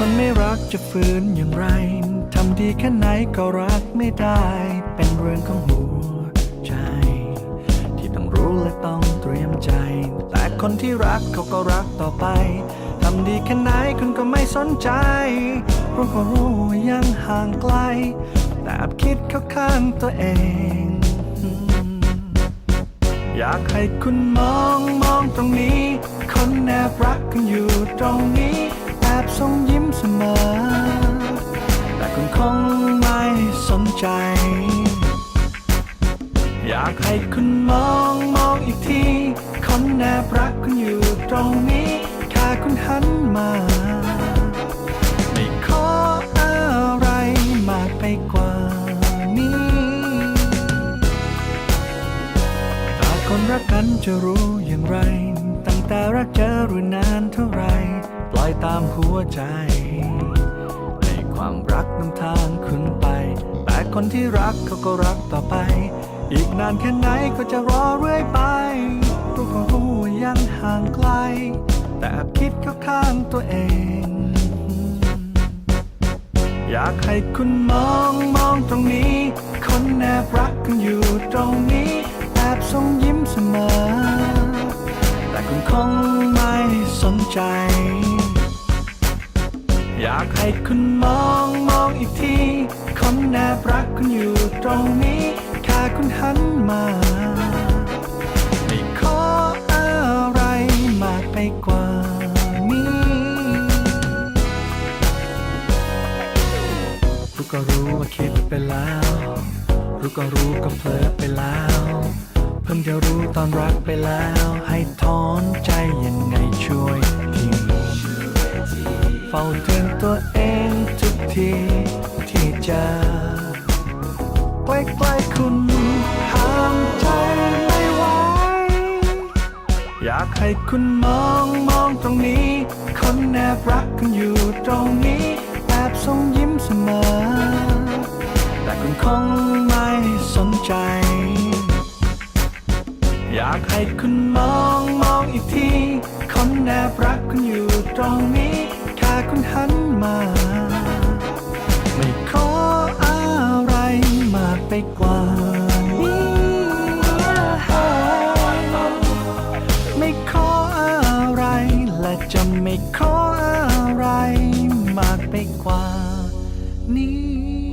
คนไม่รักจะฝืนอย่างไร ทำดีแค่ไหนก็รักไม่ได้ เป็นเรื่องของหัวใจ ที่ต้องรู้และต้องเตรียมใจ แต่คนที่รักเขาก็รักต่อไป ทำดีแค่ไหนคุณก็ไม่สนใจพราะก็รู้ยังห่างไกล แต่คิดเข้าข้างตัวเอง อยากให้คุณมองมองตรงนี้ คนแอบรักกันอยู่ตรงนี้ากให้คุณมองมองอีกที คนแอบรักคุณอยู่ตรงนี้ แค่คุณหันมา ไม่ขออะไรมากไปกว่านี้ถ้าคนรักกันจะรู้อย่างไร ตั้งแต่รักเจอรือนานเท่าไร ปล่อยตามหัวใจให้ความรักนำทางคุณไป แต่คนที่รักเขาก็รักต่อไป อีกนานแค่ไหนก็จะรอเรื่อยไปรู้ก็รู้ว่ายังห่างไกล แต่แอบคิดเข้าข้างตัวเอง อยากให้คุณมองมองตรงนี้ คนแอบรักกันอยู่ตรงนี้แอบส่งยิ้มเสมอ แต่คุณคงไม่สนใจ อยากให้คุณมองมองอีกที คนแอบรักคุณอยู่ตรงนี้ ค่คุณหันมา ไม่ขออะไรมากไปกว่านี้ รู้ก็รู้ว่าคิดไปแล้ว รู้ก็รู้ก็เผลอไปแล้ว เพิ่งจะรู้ตอนรักไปแล้ว ให้ถอนใจยังไงช่วยทีเฝ้าเตือนตัวเองทุกทีที่เจอใกล้ๆคุณากให้คุณมองมองตรงนี้ คนแอบรักกันอยู่ตรงนี้แอบส่งยิ้มเสมอ แต่คุณคงไม่สนใจ อยากให้คุณมองมองอีกที คนแอบรักกันอยู่ตรงนี้แค่คุณหันมา ไม่ขออะไรมากไปกว่า ขออะไรมากไปกว่านี้